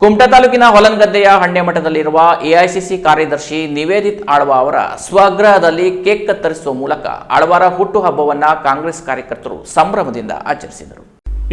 ಕುಮಟಾ ತಾಲೂಕಿನ ಹೊಲನಗದ್ದೆಯ ಹಣ್ಣೆಮಠದಲ್ಲಿರುವ ಎಐಸಿಸಿ ಕಾರ್ಯದರ್ಶಿ ನಿವೇದಿತ್ ಆಳ್ವ ಅವರ ಸ್ವಗ್ರಹದಲ್ಲಿ ಕೇಕ್ ಕತ್ತರಿಸುವ ಮೂಲಕ ಆಳ್ವಾರ ಹುಟ್ಟುಹಬ್ಬವನ್ನ ಕಾಂಗ್ರೆಸ್ ಕಾರ್ಯಕರ್ತರು ಸಂಭ್ರಮದಿಂದ ಆಚರಿಸಿದರು.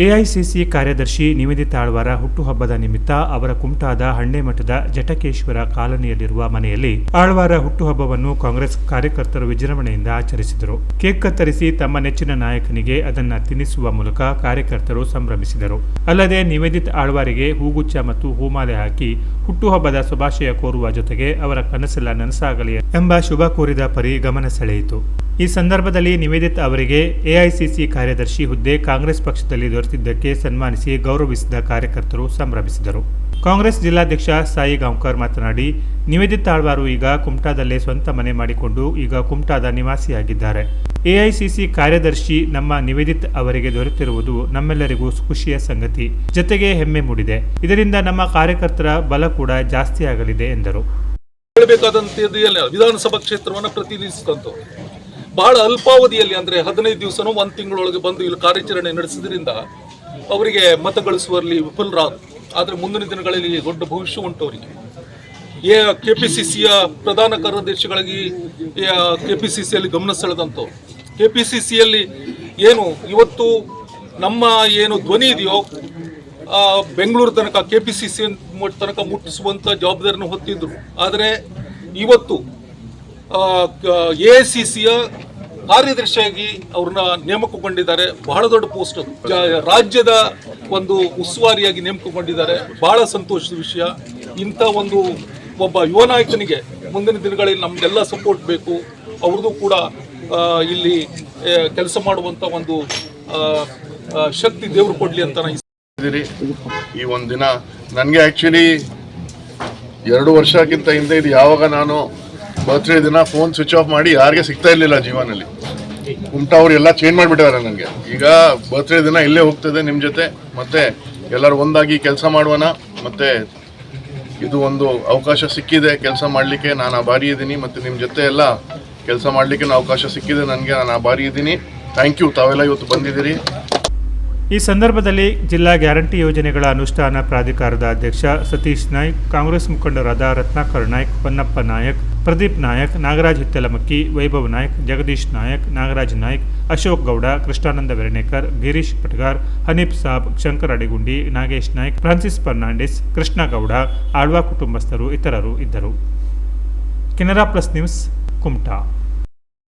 ಎಐಸಿಸಿ ಕಾರ್ಯದರ್ಶಿ ನಿವೇದಿತ ಆಳ್ವಾರ ಹುಟ್ಟುಹಬ್ಬದ ನಿಮಿತ್ತ ಅವರ ಕುಮಟಾದ ಹಣ್ಣೆಮಠದ ಜಟಕೇಶ್ವರ ಕಾಲನಿಯಲ್ಲಿರುವ ಮನೆಯಲ್ಲಿ ಆಳ್ವಾರ ಹುಟ್ಟುಹಬ್ಬವನ್ನು ಕಾಂಗ್ರೆಸ್ ಕಾರ್ಯಕರ್ತರು ವಿಜೃಂಭಣೆಯಿಂದ ಆಚರಿಸಿದರು. ಕೇಕ್ ಕತ್ತರಿಸಿ ತಮ್ಮ ನೆಚ್ಚಿನ ನಾಯಕನಿಗೆ ಅದನ್ನ ತಿನ್ನಿಸುವ ಮೂಲಕ ಕಾರ್ಯಕರ್ತರು ಸಂಭ್ರಮಿಸಿದರು. ಅಲ್ಲದೆ ನಿವೇದಿತ್ ಆಳ್ವಾರಿಗೆ ಹೂಗುಚ್ಛ ಮತ್ತು ಹೂಮಾಲೆ ಹಾಕಿ ಹುಟ್ಟುಹಬ್ಬದ ಶುಭಾಶಯ ಕೋರುವ ಜೊತೆಗೆ ಅವರ ಕನಸೆಲ್ಲ ನನಸಾಗಲಿ ಎಂಬ ಶುಭ ಕೋರಿದ ಪರಿ ಗಮನ ಸೆಳೆಯಿತು. ಈ ಸಂದರ್ಭದಲ್ಲಿ ನಿವೇದಿತ್ ಅವರಿಗೆ ಎಐಸಿಸಿ ಕಾರ್ಯದರ್ಶಿ ಹುದ್ದೆ ಕಾಂಗ್ರೆಸ್ ಪಕ್ಷದಲ್ಲಿ ದೊರೆತಿದ್ದಕ್ಕೆ ಸನ್ಮಾನಿಸಿ ಗೌರವಿಸಿದ ಕಾರ್ಯಕರ್ತರು ಸಂಭ್ರಮಿಸಿದರು. ಕಾಂಗ್ರೆಸ್ ಜಿಲ್ಲಾಧ್ಯಕ್ಷ ಸಾಯಿ ಗಾಂವ್ಕರ್ ಮಾತನಾಡಿ, ನಿವೇದಿತ್ ಆಳ್ವಾರು ಈಗ ಕುಮಟಾದಲ್ಲೇ ಸ್ವಂತ ಮನೆ ಮಾಡಿಕೊಂಡು ಈಗ ಕುಮಟಾದ ನಿವಾಸಿಯಾಗಿದ್ದಾರೆ. ಎಐಸಿಸಿ ಕಾರ್ಯದರ್ಶಿ ನಮ್ಮ ನಿವೇದಿತ್ ಅವರಿಗೆ ದೊರೆತಿರುವುದು ನಮ್ಮೆಲ್ಲರಿಗೂ ಖುಷಿಯ ಸಂಗತಿ. ಜೊತೆಗೆ ಹೆಮ್ಮೆ ಮೂಡಿದೆ. ಇದರಿಂದ ನಮ್ಮ ಕಾರ್ಯಕರ್ತರ ಬಲ ಕೂಡ ಜಾಸ್ತಿಯಾಗಲಿದೆ ಎಂದರು. ವಿಧಾನಸಭಾ ಕ್ಷೇತ್ರವನ್ನು ಬಹಳ ಅಲ್ಪಾವಧಿಯಲ್ಲಿ ಅಂದ್ರೆ ಹದಿನೈದು ದಿವಸನೂ ಒಂದು ತಿಂಗಳೊಳಗೆ ಬಂದು ಇಲ್ಲಿ ಕಾರ್ಯಾಚರಣೆ ನಡೆಸಿದ್ರಿಂದ ಅವರಿಗೆ ಮತ ಗಳಿಸುವಲ್ಲಿ ವಿಫಲರಾದ ಆದರೆ ಮುಂದಿನ ದಿನಗಳಲ್ಲಿ ದೊಡ್ಡ ಭವಿಷ್ಯ ಉಂಟು ಅವರಿಗೆ. ಎ ಕೆ ಪಿ ಸಿ ಸಿಯ ಪ್ರಧಾನ ಕಾರ್ಯದರ್ಶಿಗಳಿಗೆ ಕೆ ಪಿ ಸಿ ಸಿಯಲ್ಲಿ ಗಮನ ಸೆಳೆದಂಥವ್ರು ಕೆ ಪಿ ಸಿ ಸಿಯಲ್ಲಿ ಏನು, ಇವತ್ತು ನಮ್ಮ ಏನು ಧ್ವನಿ ಇದೆಯೋ ಬೆಂಗಳೂರು ತನಕ ಕೆ ಪಿ ಸಿ ಸಿ ತನಕ ಮುಟ್ಟಿಸುವಂಥ ಜವಾಬ್ದಾರಿನ ಹೊತ್ತಿದ್ರು. ಆದರೆ ಇವತ್ತು ಎ ಸಿ ಸಿಯ ಕಾರ್ಯದರ್ಶಿಯಾಗಿ ಅವ್ರನ್ನ ನೇಮಕಗೊಂಡಿದ್ದಾರೆ. ಬಹಳ ದೊಡ್ಡ ಪೋಸ್ಟ್ ರಾಜ್ಯದ ಒಂದು ಉಸ್ತುವಾರಿಯಾಗಿ ನೇಮಕಗೊಂಡಿದ್ದಾರೆ. ಬಹಳ ಸಂತೋಷದ ವಿಷಯ. ಇಂಥ ಒಂದು ಒಬ್ಬ ಯುವ ನಾಯಕನಿಗೆ ಮುಂದಿನ ದಿನಗಳಲ್ಲಿ ನಮಗೆಲ್ಲ ಸಪೋರ್ಟ್ ಬೇಕು. ಅವ್ರದ್ದು ಕೂಡ ಇಲ್ಲಿ ಕೆಲಸ ಮಾಡುವಂಥ ಒಂದು ಶಕ್ತಿ ದೇವರು ಕೊಡಲಿ ಅಂತ ನಾನು ಈ ಒಂದು ದಿನ ನನಗೆ ಆ್ಯಕ್ಚುಲಿ ಎರಡು ವರ್ಷಕ್ಕಿಂತ ಹಿಂದೆ ಇದು ಯಾವಾಗ ನಾನು ಬರ್ತ್ಡೇ ದಿನ ಫೋನ್ ಸ್ವಿಚ್ ಆಫ್ ಮಾಡಿ ಯಾರಿಗೆ ಸಿಗ್ತಾ ಇರಲಿಲ್ಲ ಜೀವನಲ್ಲಿ ಕುಮಟಾ ಅವ್ರು ಎಲ್ಲ ಚೇಂಜ್ ಮಾಡಿಬಿಟ್ಟಿದ್ದಾರೆ ನನಗೆ ಈಗ ಬರ್ತ್ಡೇ ದಿನ ಇಲ್ಲೇ ಹೋಗ್ತದೆ ನಿಮ್ಮ ಜೊತೆ, ಮತ್ತೆ ಎಲ್ಲರೂ ಒಂದಾಗಿ ಕೆಲಸ ಮಾಡುವನ ಮತ್ತೆ ಇದು ಒಂದು ಅವಕಾಶ ಸಿಕ್ಕಿದೆ ಕೆಲಸ ಮಾಡಲಿಕ್ಕೆ, ನಾನು ಆಭಾರಿ ಇದ್ದೀನಿ, ಮತ್ತು ನಿಮ್ಮ ಜೊತೆ ಎಲ್ಲ ಕೆಲಸ ಮಾಡಲಿಕ್ಕೆ ಅವಕಾಶ ಸಿಕ್ಕಿದೆ, ನನಗೆ ನಾನು ಆಭಾರಿ ಇದ್ದೀನಿ. ಥ್ಯಾಂಕ್ ಯು ತಾವೆಲ್ಲ ಇವತ್ತು ಬಂದಿದ್ದೀರಿ. ಈ ಸಂದರ್ಭದಲ್ಲಿ ಜಿಲ್ಲಾ ಗ್ಯಾರಂಟಿ ಯೋಜನೆಗಳ ಅನುಷ್ಠಾನ ಪ್ರಾಧಿಕಾರದ ಅಧ್ಯಕ್ಷ ಸತೀಶ್ ನಾಯ್ಕ್, ಕಾಂಗ್ರೆಸ್ ಮುಖಂಡರಾದ ರತ್ನಾಕರ್ ನಾಯ್ಕ್ ಹೊನ್ನಪ್ಪ ನಾಯಕ್, ಪ್ರದೀಪ್ ನಾಯಕ್, ನಾಗರಾಜ್ ಹಿತ್ತಲಮಕ್ಕಿ, ವೈಭವ್ ನಾಯ್ಕ್, ಜಗದೀಶ್ ನಾಯಕ್, ನಾಗರಾಜ್ ನಾಯ್ಕ್, ಅಶೋಕ್ ಗೌಡ, ಕೃಷ್ಣಾನಂದ ವೆರಣೇಕರ್, ಗಿರೀಶ್ ಪಟ್ಗಾರ್, ಹನೀಫ್ ಸಾಬ್, ಶಂಕರ್ ಅಡಿಗುಂಡಿ, ನಾಗೇಶ್ ನಾಯ್ಕ್, ಫ್ರಾನ್ಸಿಸ್ ಫರ್ನಾಂಡಿಸ್ ಕೃಷ್ಣಗೌಡ ಆಳ್ವಾ ಕುಟುಂಬಸ್ಥರು ಇತರರು ಇದ್ದರು. Canara plus news Kumta.